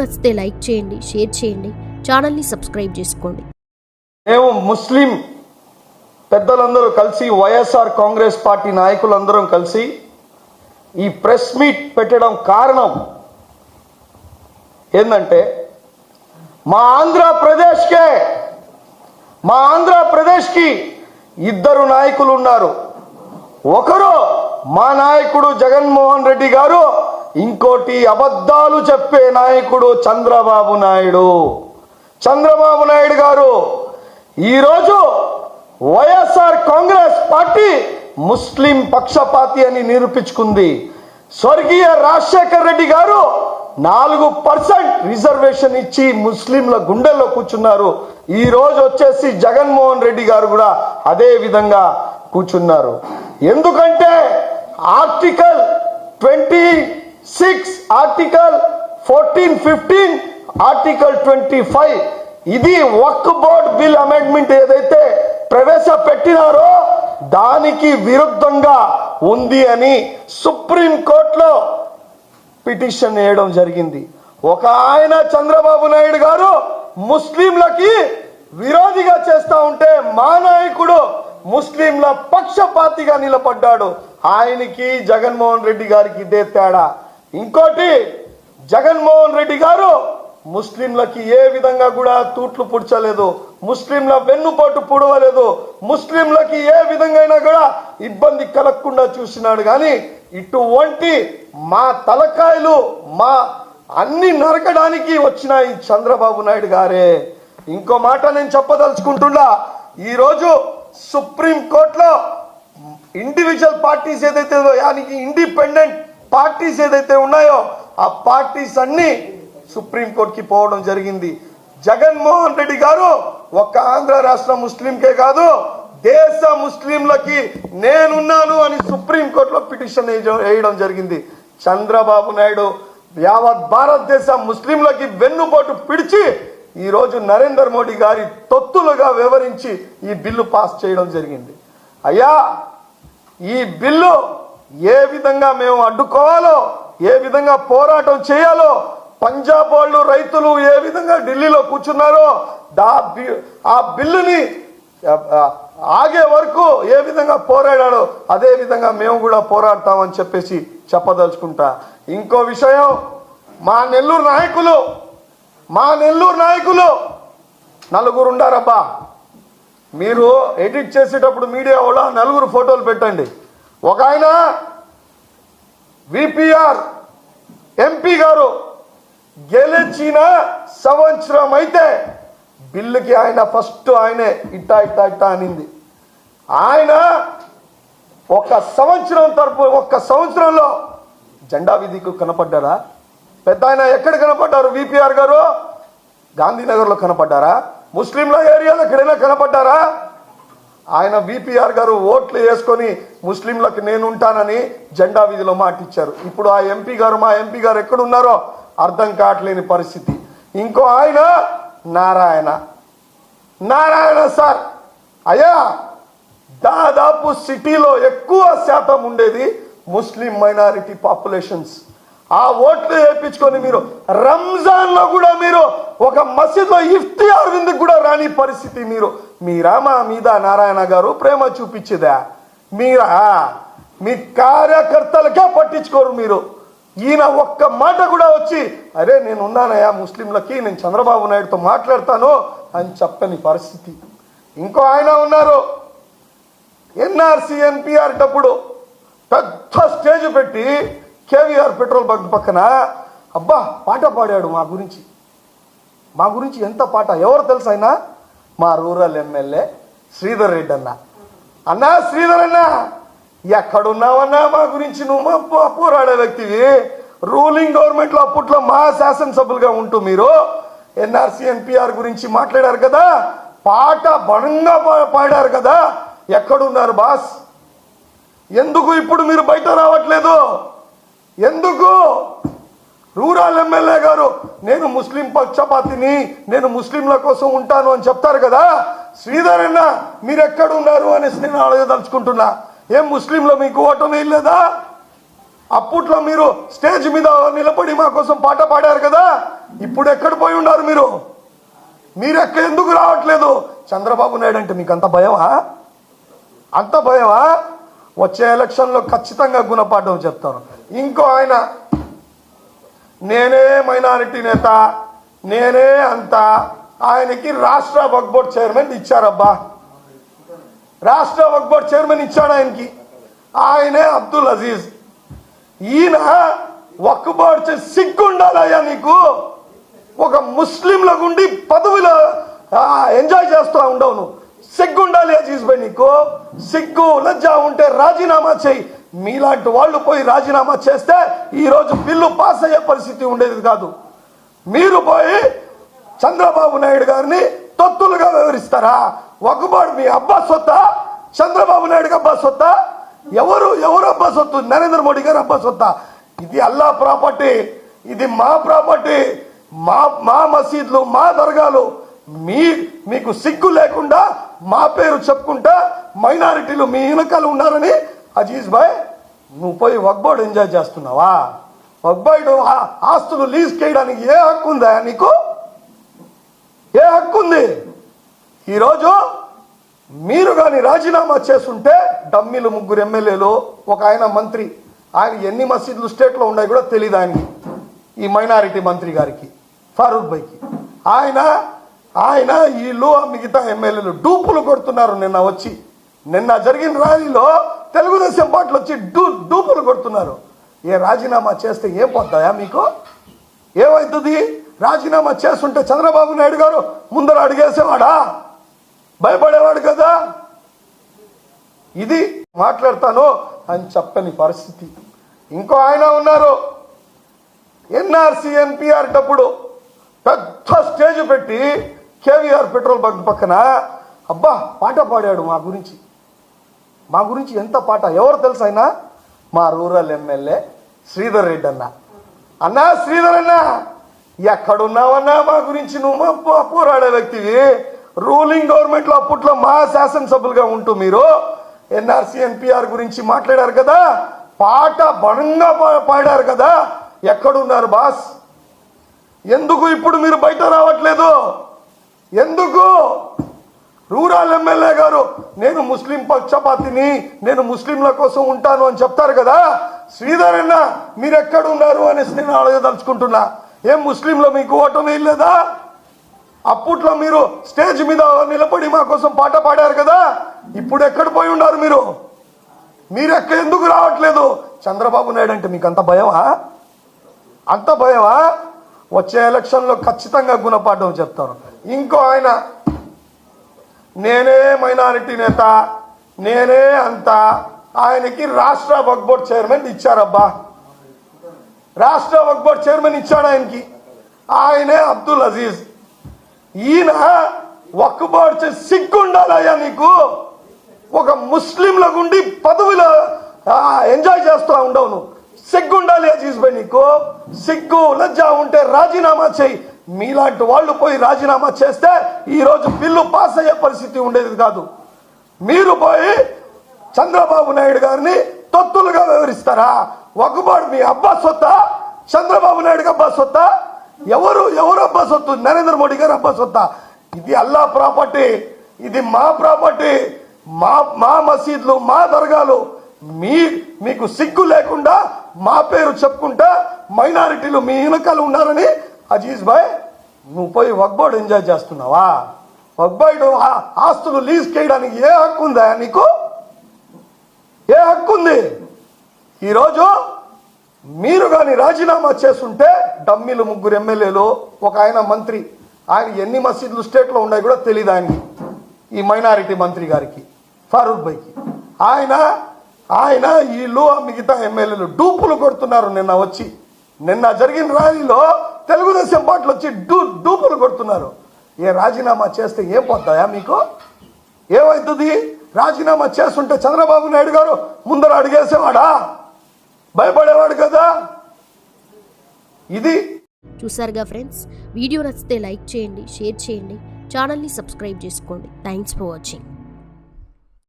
నచ్చితే లైక్ చేయండి షేర్ చేయండి ఛానల్ని సబ్స్క్రైబ్ చేసుకోండి. మేము ముస్లిం పెద్దలందరూ కలిసి వైఎస్ఆర్ కాంగ్రెస్ పార్టీ నాయకులందరం కలిసి ఈ ప్రెస్ మీట్ పెట్టడం కారణం ఏంటంటే మా ఆంధ్రప్రదేశ్కే మా ఆంధ్రప్రదేశ్కి ఇద్దరు నాయకులు ఉన్నారు. ఒకరు మా నాయకుడు జగన్మోహన్ రెడ్డి గారు ఇంకోటి అబద్ధాలు చెప్పే నాయకుడు చంద్రబాబు నాయుడు. చంద్రబాబు నాయుడు గారు ఈరోజు వైఎస్ఆర్ కాంగ్రెస్ పార్టీ ముస్లిం పక్షపాతి అని నిరూపించుకుంది. స్వర్గీయ రాజశేఖర్ రెడ్డి గారు నాలుగు పర్సెంట్ రిజర్వేషన్ ఇచ్చి ముస్లింల గుండెల్లో కూర్చున్నారు. ఈ రోజు వచ్చేసి జగన్మోహన్ రెడ్డి గారు కూడా అదే విధంగా కూర్చున్నారు. ఎందుకంటే article twenty six article fourteen fifteen article twenty five ఇది వక్ బోర్డ్ బిల్ అమెండ్మెంట్ ఏదైతే ప్రవేశపెట్టినారో దానికి విరుద్ధంగా ఉంది అని సుప్రీం కోర్టులో పిటిషన్ వేయడం జరిగింది. ఒక ఆయన చంద్రబాబు నాయుడు గారు ముస్లింలకి విరోధిగా చేస్తా ఉంటే మా నాయకుడు ముస్లింల పక్షపాతిగా నిలబడ్డాడు. ఆయనకి జగన్మోహన్ రెడ్డి గారికి ఇదే తేడా. ఇంకోటి జగన్మోహన్ రెడ్డి గారు ముస్లింలకి ఏ విధంగా కూడా తూట్లు పుడ్చలేదు ముస్లింల వెన్నుపోటు పుడవలేదు ముస్లింలకి ఏ విధంగా అయినా కూడా ఇబ్బంది కలగకుండా చూసినాడు. కానీ ఇటువంటి మా తలకాయలు మా అన్ని నరకడానికి వచ్చిన ఈ చంద్రబాబు నాయుడు గారే. ఇంకో మాట నేను చెప్పదలుచుకుంటున్నా. ఈరోజు సుప్రీం కోర్టులో ఇండివిజువల్ పార్టీస్ ఏదైతే ఇండిపెండెంట్ పార్టీస్ ఏదైతే ఉన్నాయో ఆ పార్టీస్ అన్ని సుప్రీంకోర్టుకి పోవడం జరిగింది. జగన్మోహన్ రెడ్డి గారు ఒక్క ఆంధ్ర రాష్ట్ర ముస్లింకే కాదు దేశ ముస్లింలకి నేనున్నాను అని సుప్రీంకోర్టులో పిటిషన్ వేయడం- వేయడం జరిగింది. చంద్రబాబు నాయుడు యావత్ భారతదేశ ముస్లింలకి వెన్నుపోటు పిడిచి ఈరోజు నరేందర్ నరేంద్ర మోడీ గారి తొత్తులుగా వివరించి ఈ బిల్లు పాస్ చేయడం జరిగింది. అయ్యా ఈ బిల్లు ఏ విధంగా మేము అడ్డుకోవాలో ఏ విధంగా పోరాటం చేయాలో పంజాబ్ వాళ్ళు రైతులు ఏ విధంగా ఢిల్లీలో కూర్చున్నారో దా ఆ బిల్లుని ఆగే వరకు ఏ విధంగా పోరాడాడో అదే విధంగా మేము కూడా పోరాడతామని చెప్పేసి చెప్పదలుచుకుంటా. ఇంకో విషయం మా నెల్లూరు నాయకులు మా నెల్లూరు నాయకులు నలుగురు ఉండారబ్బా. మీరు ఎడిట్ చేసేటప్పుడు మీడియా కూడా నలుగురు ఫోటోలు పెట్టండి. ఒక ఆయన విపిఆర్ ఎంపీ గారు గెలిచిన సంవత్సరం అయితే బిల్లుకి ఆయన ఫస్ట్ ఆయనే ఇట్టా ఇట్టా ఇట్టా అనింది. ఆయన ఒక సంవత్సరం తరపు ఒక్క సంవత్సరంలో జెండా విధికి కనపడ్డారా? పెద్ద ఆయన ఎక్కడ కనపడ్డారు? విపిఆర్ గారు గాంధీనగర్లో కనపడ్డారా? ముస్లింల ఏరియాలో ఎక్కడైనా కనపడ్డారా? ఆయన విపిఆర్ గారు ఓట్లు వేసుకొని ముస్లింలకు నేను ఉంటానని జెండా వీధిలో మాటిచ్చారు. ఇప్పుడు ఆ ఎంపీ గారు మా ఎంపీ గారు ఎక్కడున్నారో అర్థం కావట్లేని పరిస్థితి. ఇంకో ఆయన నారాయణ. నారాయణ సార్. అయ్యా దాదాపు సిటీలో ఎక్కువ శాతం ఉండేది ముస్లిం మైనారిటీ పాపులేషన్స్. ఆ ఓట్లు వేయించుకొని మీరు రంజాన్లో కూడా మీరు ఒక మసీద్లో ఇఫ్తియార్ విందుకు కూడా రాని పరిస్థితి మీరు. మీరా? మా మీద నారాయణ గారు ప్రేమ చూపించేదా? మీరా? మీ కార్యకర్తలకే పట్టించుకోరు మీరు. ఈయన ఒక్క మాట కూడా వచ్చి అరే నేను ఉన్నానయ్యా ముస్లింలకి నేను చంద్రబాబు నాయుడుతో మాట్లాడతాను అని చెప్పని పరిస్థితి. ఇంకో ఆయన ఉన్నారు. ఎన్ఆర్సీ ఎన్పిఆర్ డప్పుడు పెద్ద స్టేజ్ పెట్టి కేవీఆర్ పెట్రోల్ బంక్ పక్కన అబ్బా పాట పాడాడు మా గురించి. మా గురించి ఎంత పాట? ఎవరు తెలుసు మా రూరల్ ఎమ్మెల్యే శ్రీధర్ రెడ్డి అన్న. అన్నా శ్రీధర్ అన్న ఎక్కడున్నావన్నా? మా గురించి నువ్వు పోరాడే వ్యక్తివి. రూలింగ్ గవర్నమెంట్లో అప్పట్లో మా శాసనసభ్యులుగా ఉంటూ మీరు ఎన్ఆర్సీ ఎన్పిఆర్ గురించి మాట్లాడారు కదా? పాట బలంగా పా- పాడారు కదా? ఎక్కడున్నారు బాస్? ఎందుకు ఇప్పుడు మీరు బయట రావట్లేదు? ఎందుకు? రూరల్ ఎమ్మెల్యే గారు నేను ముస్లిం పక్షపాతిని నేను ముస్లింల కోసం ఉంటాను అని చెప్తారు కదా? శ్రీధర్ అన్న మీరు ఎక్కడున్నారు అనేసి నేను అడగదలుచుకుంటున్నా. ఏం ముస్లింలో మీకు ఓటమి లేదా అప్పట్లో మీరు స్టేజ్ మీద నిలబడి మా కోసం పాట పాడారు కదా? ఇప్పుడు ఎక్కడ పోయి ఉన్నారు మీరు? మీరు ఎక్కడ ఎందుకు రావట్లేదు? చంద్రబాబు నాయుడు అంటే మీకు అంత భయమా? అంత భయమా? వచ్చే ఎలక్షన్లో ఖచ్చితంగా గుణపాఠం చెప్తారు ఇంకో ఆయన నేనే మైనారిటీ నేత నేనే అంత. ఆయనకి రాష్ట్ర వక్ బోర్డ్ చైర్మన్ ఇచ్చారబ్బా. రాష్ట్ర వక్ బోర్డ్ చైర్మన్ ఇచ్చాడు ఆయనకి. ఆయనే అబ్దుల్ అజీజ్. ఈయన వక్ బోర్డ్ చే- సిగ్గుండాలయ్యా నీకు. ఒక ముస్లింల గుండి పదవిలో ఎంజాయ్ చేస్తూ ఉండవు నువ్వు సిగ్గుండాలి అజీజ్ భాయ్ నీకు. సిగ్గు లజ్జ ఉంటే రాజీనామా చేయి. మీలాంటి వాళ్ళు పోయి రాజీనామా చేస్తే ఈరోజు బిల్లు పాస్ అయ్యే పరిస్థితి ఉండేది కాదు. మీరు పోయి చంద్రబాబు నాయుడు గారిని తొత్తులుగా వివరిస్తారా? ఒకబాడు మీ అబ్బా సొత్త చంద్రబాబు నాయుడు అబ్బా సొత్త ఎవరు ఎవరు అబ్బా సొత్తు? నరేంద్ర మోడీ గారు అబ్బా సొత్త. ఇది అల్లా ప్రాపర్టీ ఇది మా ప్రాపర్టీ మా మా మసీద్లు మా దర్గాలు. మీ మీకు సిగ్గు లేకుండా మా పేరు చెప్పుకుంటా మైనారిటీలు మీ వెనకాల ఉన్నారని అజీజ్ భాయ్ నువ్వు పోయి వగ్బోర్డు ఎంజాయ్ చేస్తున్నావా? వగ్బాయిడు ఆ- ఆస్తులు లీజ్ చేయడానికి ఏ హక్కు ఉందా నీకు? ఏ హక్కు ఉంది? ఈరోజు మీరు కానీ రాజీనామా చేస్తుంటే డమ్మీలు ముగ్గురు ఎమ్మెల్యేలు ఒక ఆయన మంత్రి ఆయన ఎన్ని మసీదులు స్టేట్లో ఉన్నాయి కూడా తెలియదు ఆయనకి ఈ మైనారిటీ మంత్రి గారికి ఫారూక్ బైకి ఆయన ఆయన వీళ్ళు మిగతా ఎమ్మెల్యేలు డూపులు కొడుతున్నారు నిన్న వచ్చి. నిన్న జరిగిన ర్యాలీలో తెలుగుదేశం పార్టీలు వచ్చి డూ డూపులు కొడుతున్నారు. ఏ రాజీనామా చేస్తే ఏం పోతాయా మీకు? ఏమవుతుంది రాజీనామా చేస్తుంటే చంద్రబాబు నాయుడు గారు ముందర అడిగేసేవాడా? భయపడేవాడు కదా? ఇది మాట్లాడతాను అని చెప్పని పరిస్థితి. ఇంకో ఆయన ఉన్నారు. ఎన్ఆర్సీ ఎన్పిఆర్ డప్పుడు పెద్ద స్టేజ్ పెట్టి కేవీఆర్ పెట్రోల్ బంక్ పక్కన అబ్బా పాట పాడాడు మా గురించి. మా గురించి ఎంత పాట ఎవరు తెలుసు అయినా? మా రూరల్ ఎమ్మెల్యే శ్రీధర్ రెడ్డి అన్న. అన్నా శ్రీధర్ అన్న ఎక్కడున్నావన్నా మా గురించి నువ్వు పోరాడే వ్యక్తివి. రూలింగ్ గవర్నమెంట్లో అప్పట్లో మా శాసనసభ్యులుగా ఉంటూ మీరు ఎన్ఆర్సీ ఎన్పిఆర్ గురించి మాట్లాడారు కదా? పాట బలంగా పా- పాడారు కదా? ఎక్కడున్నారు బాస్? ఎందుకు ఇప్పుడు మీరు బయట రావట్లేదు? ఎందుకు? రూరల్ ఎమ్మెల్యే గారు నేను ముస్లిం పక్షపాతిని నేను ముస్లింల కోసం ఉంటాను అని చెప్తారు కదా? శ్రీధర్ అన్న మీరు ఎక్కడున్నారు అనేసి నేను అడగదలుచుకుంటున్నా ఏం ముస్లింలో మీకు ఓటమి లేదా అప్పట్లో మీరు స్టేజ్ మీద నిలబడి మా కోసం పాట పాడారు కదా? ఇప్పుడు ఎక్కడ పోయి ఉన్నారు మీరు? మీరు ఎక్కడ ఎందుకు రావట్లేదు? చంద్రబాబు నాయుడు అంటే మీకు అంత భయమా? అంత భయమా? వచ్చే ఎలక్షన్లో ఖచ్చితంగా గుణపాఠం చెప్తారు. ఇంకో ఆయన నేనే మైనారిటీ నేత నేనే అంత. ఆయనకి రాష్ట్ర వక్ బోర్డ్ చైర్మన్ ఇచ్చారబ్బా. రాష్ట్ర వక్ బోర్డ్ చైర్మన్ ఇచ్చాడు ఆయనకి. ఆయనే అబ్దుల్ అజీజ్. ఈయన వక్ బోర్డ్ సిగ్గుండాలయ్యా నీకు. ఒక ముస్లింల గుండి పదవిలో ఎంజాయ్ చేస్తూ ఉండవు నువ్వు సిగ్గుండాలి అజీజ్ బై నీకు. సిగ్గు లజ్జ ఉంటే రాజీనామా చేయి. మీలాంటి వాళ్ళు పోయి రాజీనామా చేస్తే ఈరోజు బిల్లు పాస్ అయ్యే పరిస్థితి ఉండేది కాదు. మీరు పోయి చంద్రబాబు నాయుడు గారిని తొత్తులుగా వివరిస్తారా? ఒకబాడు మీ అబ్బా సొత్త? చంద్రబాబు నాయుడు అబ్బా సొత్త? ఎవరు ఎవరు అబ్బా సొత్తు? నరేంద్ర మోడీ గారు అబ్బా సొత్త? ఇది అల్లా ప్రాపర్టీ ఇది మా ప్రాపర్టీ మా మా మసీద్లు మా దర్గాలు. మీ మీకు సిగ్గు లేకుండా మా పేరు చెప్పుకుంటా మైనారిటీలు మీ వెనకాల ఉన్నారని అజీజ్ భాయ్ నువ్వు పోయి వగ్బోర్డు ఎంజాయ్ చేస్తున్నావా? వగ్బోర్డు ఆస్తులు లీజ్ చేయడానికి ఏ హక్కు ఉందా నీకు? ఏ హక్కు ఉంది? ఈరోజు మీరు కానీ రాజీనామా చేస్తుంటే డమ్మీలు ముగ్గురు ఎమ్మెల్యేలు ఒక ఆయన మంత్రి ఆయన ఎన్ని మసీదులు స్టేట్లో ఉన్నాయి కూడా తెలియదు ఆయనకి. ఈ మైనారిటీ మంత్రి గారికి ఫారూక్ బైకి ఆయన ఆయన వీళ్ళు మిగతా ఎమ్మెల్యేలు డూపులు కొడుతున్నారు నిన్న వచ్చి. నిన్న జరిగిన ర్యాలీలో తెలుగుదేశం పార్టీలు వచ్చి డూ డూపులు కొడుతున్నారు. ఏ రాజీనామా చేస్తే ఏం పోతాయా మీకు? ఏమవుతుంది రాజీనామా చేస్తుంటే చంద్రబాబు నాయుడు గారు ముందర అడిగేసేవాడా? భయపడేవాడు కదా? ఇది చూసారుగా ఫ్రెండ్స్? వీడియో నచ్చితే లైక్ చేయండి షేర్ చేయండి ఛానల్ని సబ్స్క్రైబ్ చేసుకోండి. Thanks for watching.